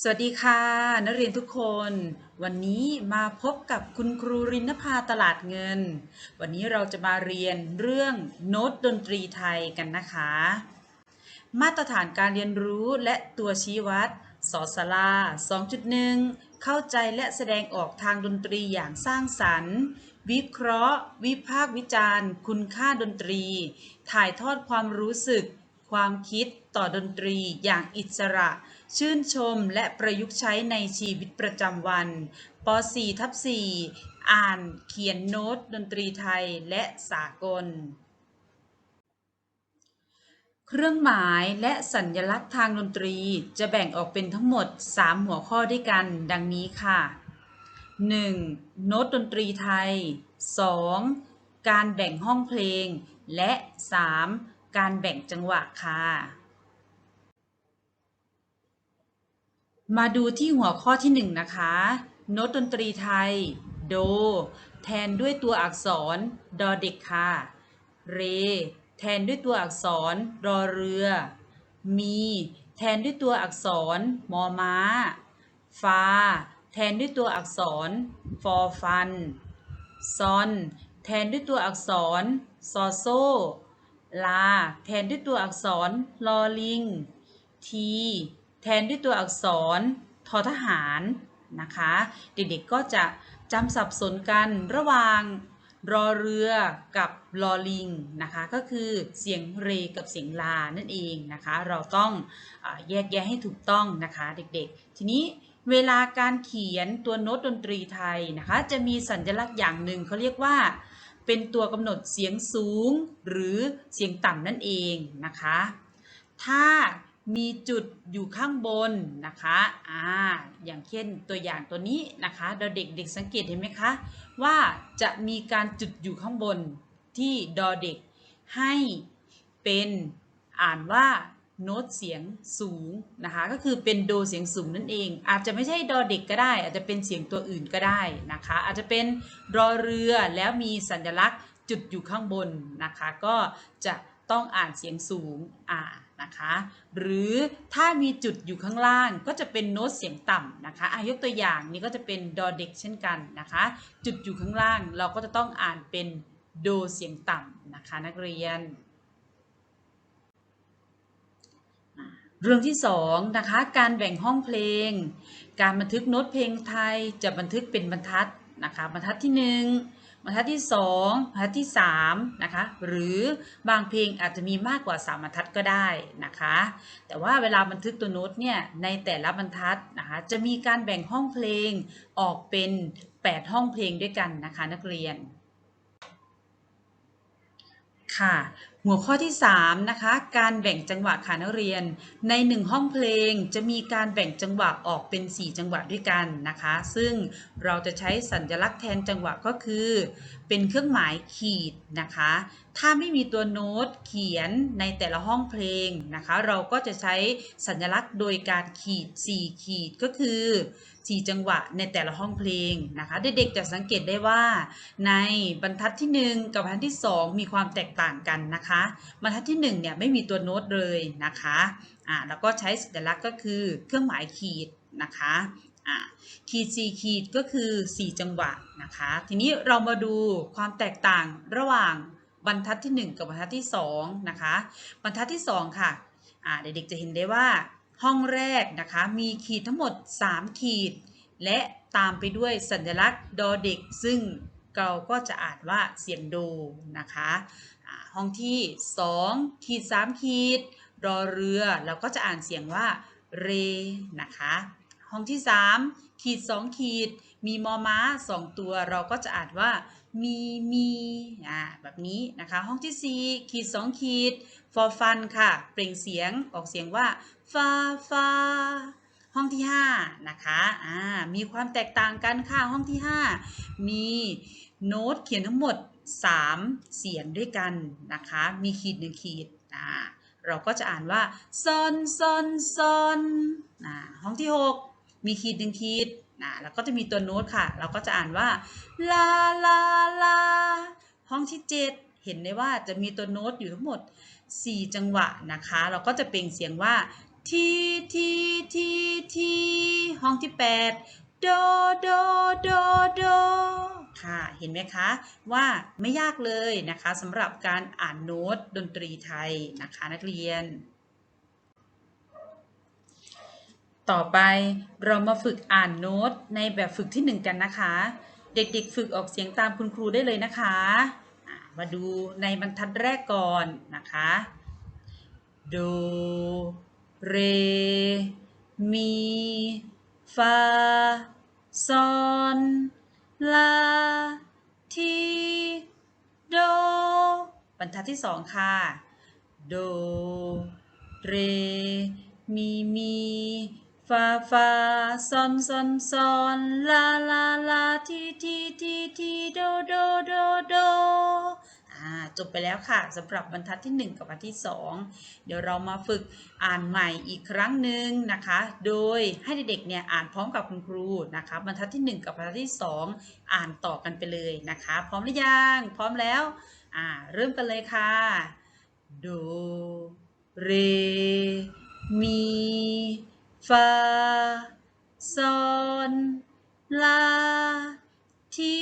สวัสดีค่ะ นักเรียนทุกคน วันนี้มาพบกับคุณครูรินภาตลาดเงิน วันนี้เราจะมาเรียนเรื่องโน้ตดนตรีไทยกันนะคะ มาตรฐานการเรียนรู้และตัวชี้วัดสอสลา 2.1 เข้าใจและแสดงออกทางดนตรีอย่างสร้างสรรค์ วิเคราะห์ วิพากษ์วิจารณ์ คุณค่าดนตรี ถ่ายทอดความรู้สึก ความคิดต่อดนตรีอย่างอิสระ ชื่นชมและประยุกต์ใช้ในชีวิตประจำวันป .4 ทับ4อ่านเขียนโน้ตดนตรีไทยและสากล เครื่องหมายและสัญลักษณ์ทางดนตรีจะแบ่งออกเป็นทั้งหมด 3 หัวข้อด้วยกัน ดังนี้ค่ะ 1. โน้ตดนตรีไทย 2. การแบ่งห้องเพลง และ 3. การแบ่งจังหวะค่ะ มาดูที่หัวข้อที่ 1 นะคะ โน้ตดนตรีไทย โด แทนด้วยตัวอักษร ดอเด็กค่ะ เร แทนด้วยตัวอักษร รอเรือ มี แทนด้วยตัวอักษร มอม้า ฟา แทนด้วยตัวอักษร ฟอฟัน ซอน แทนด้วยตัวอักษร ซอโซ ลา แทนด้วยตัวอักษรลอลิง ทีแทนด้วยตัวอักษรทอทหารนะคะ เด็กๆก็จะจำสับสนกันระหว่างรอเรือกับลอลิงนะคะ ก็คือเสียงเรกับเสียงลานั่นเองนะคะ เราต้องอแยกแยะให้ถูกต้องนะคะเด็กๆ ทีนี้เวลาการเขียนตัวโน้ตดนตรีไทยนะคะ จะมีสัญลักษณ์อย่างหนึ่งเขาเรียกว่า เป็นตัวกำหนดเสียงสูงหรือเสียงต่ำนั่นเองนะคะ ถ้ามีจุดอยู่ข้างบนนะคะอ่าอย่างเช่นตัวอย่างตัวนี้นะคะเราเด็กเด็กสังเกตเห็นไหมคะ ว่าจะมีการจุดอยู่ข้างบนที่ดอเด็กให้เป็นอ่านว่า โน้ตเสียงสูงนะคะ ก็คือเป็นโดเสียงสูงนั่นเอง อาจจะไม่ใช่ดอเด็กก็ได้ อาจจะเป็นเสียงตัวอื่นก็ได้นะคะ อาจจะเป็นรอเรือแล้วมีสัญลักษณ์จุดอยู่ข้างบนนะคะ ก็จะต้องอ่านเสียงสูงอ่านะคะ หรือถ้ามีจุดอยู่ข้างล่างก็จะเป็นโน้ตเสียงต่ำนะคะอายกตัวอย่างนี้ก็จะเป็นดอเด็กเช่นกันนะคะ จุดอยู่ข้างล่างเราก็จะต้องอ่านเป็นโดเสียงต่ำนะคะนักเรียน เรื่องที่2นะคะการแบ่งห้องเพลง การบันทึกโน้ตเพลงไทยจะบันทึกเป็นบรรทัดนะคะบรรทัดที่ 1 บรรทัดที่ 2 บรรทัดที่3นะคะหรือบางเพลงอาจจะมีมากกว่า 3 บรรทัดก็ได้นะคะแต่ว่าเวลาบันทึกตัวโน้ตเนี่ยในแต่ละบรรทัดนะคะจะมีการแบ่งห้องเพลงออกเป็น 8 ห้องเพลงด้วยกันนะคะนักเรียน ค่ะ หัวข้อที่3นะคะการแบ่งจังหวะค่ะนักเรียน ใน 1 ห้องเพลงจะมีการแบ่งจังหวะออกเป็น 4 จังหวะด้วยกันนะคะ ซึ่งเราจะใช้สัญลักษณ์แทนจังหวะก็คือ เป็นเครื่องหมายขีดนะคะ ถ้าไม่มีตัวโน้ตเขียนในแต่ละห้องเพลงนะคะ เราก็จะใช้สัญลักษณ์โดยการขีด 4 ขีดก็คือ 4 จังหวะในแต่ละห้องเพลงนะคะ เด็กๆจะสังเกตได้ว่า ในบรรทัดที่ 1 กับบรรทัดที่ 2 มีความแตกต่างกันนะคะ บรรทัดที่1เนี่ยไม่มีตัวโน้ตเลยนะคะอ่าแล้วก็ใช้สัญลักษณ์ก็คือเครื่องหมายขีดนะคะอ่าขีด4ขีดก็คือ 4 จังหวะนะคะ ทีนี้เรามาดูความแตกต่างระหว่าง บรรทัดที่ 1 กับบรรทัดที่2นะคะบรรทัดที่ 2 ค่ะเด็กๆจะเห็นได้ว่าห้องแรกนะคะมีขีดทั้งหมด 3 ขีด และตามไปด้วยสัญลักษณ์ดอเด็ก ซึ่งเราก็จะอ่านว่าเสียงโดนะคะห้องที่ 2 ขีด 3 ขีดรอเรือเราก็จะอ่านเสียงว่าเรนะคะ ห้องที่ 3 ขีด 2 ขีด มีมอม้า 2 ตัว เราก็จะอ่านว่ามีมีอ่าแบบนี้นะคะ ห้องที่ 4 ขีด 2 ขีดฟอฟันค่ะ เปล่งเสียงออกเสียงว่าฟาฟาห้องที่ 5 นะคะอ่ามีความแตกต่างกันค่ะ ห้องที่ 5 มีโน้ตเขียนทั้งหมด 3 เสียงด้วยกันนะคะ มีขีดหนึ่งขีดอ่าเราก็จะอ่านว่าซอนซอนซอนอ่าห้องที่ 6 มีขีดหนึ่งขีดอ่าแล้วก็จะมีตัวโน้ตค่ะ เราก็จะอ่านว่าลาลาลาห้องที่ 7 เห็นได้ว่าจะมีตัวโน้ตอยู่ทั้งหมด 4 จังหวะนะคะ เราก็จะเปล่งเสียงว่าทีทีทีทีห้องที่แปดโดโดโดโดค่ะ เห็นไหมคะว่าไม่ยากเลยนะคะสำหรับการอ่านโน้ตดนตรีไทยนะคะนักเรียน ต่อไปเรามาฝึกอ่านโน้ตในแบบฝึกที่หนึ่งกันนะคะ เด็กๆ ฝึกออกเสียงตามคุณครูได้เลยนะคะอะมาดูในบรรทัดแรกก่อนนะคะ โด เร มี ฟา ซอน ลา ที โด บรรทัดที่สองค่ะ โด เร มี มี ฟาฟาซอนซอนซอนลาลาลาทีทีทีทีโดโดโดโดอ่าจบไปแล้วค่ะสำหรับบรรทัดที่ 1 กับบรรทัดที่ 2 เดี๋ยวเรามาฝึกอ่านใหม่อีกครั้งหนึ่งนะคะ โดยให้เด็กๆเนี่ยอ่านพร้อมกับคุณครูนะคะ บรรทัดที่ 1 กับบรรทัดที่ 2 อ่านต่อกันไปเลยนะคะ พร้อมหรือยังพร้อมแล้วอ่าเริ่มกันเลยค่ะโดเรมี ฟาซอนลาที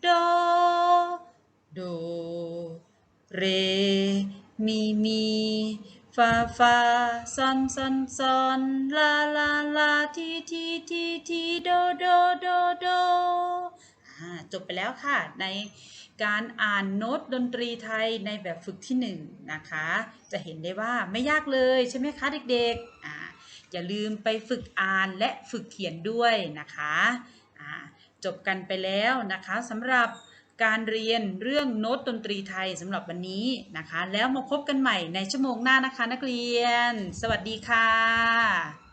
โดโดเรมีมีฟาฟาซอนซอนซอนลาลาลาทีทีทีทีโดโดโดโดจบไปแล้วค่ะ ในการอ่านโน้ตดนตรีไทยในแบบฝึกที่หนึ่งนะคะ จะเห็นได้ว่าไม่ยากเลยใช่ไหมคะเด็กๆอ่า อย่าลืมไปฝึกอ่านและฝึกเขียนด้วยนะคะจบกันไปแล้วนะคะสำหรับการเรียนเรื่องโน้ตดนตรีไทยสำหรับวันนี้นะคะ แล้วมาพบกันใหม่ในชั่วโมงหน้านะคะนักเรียน สวัสดีค่ะ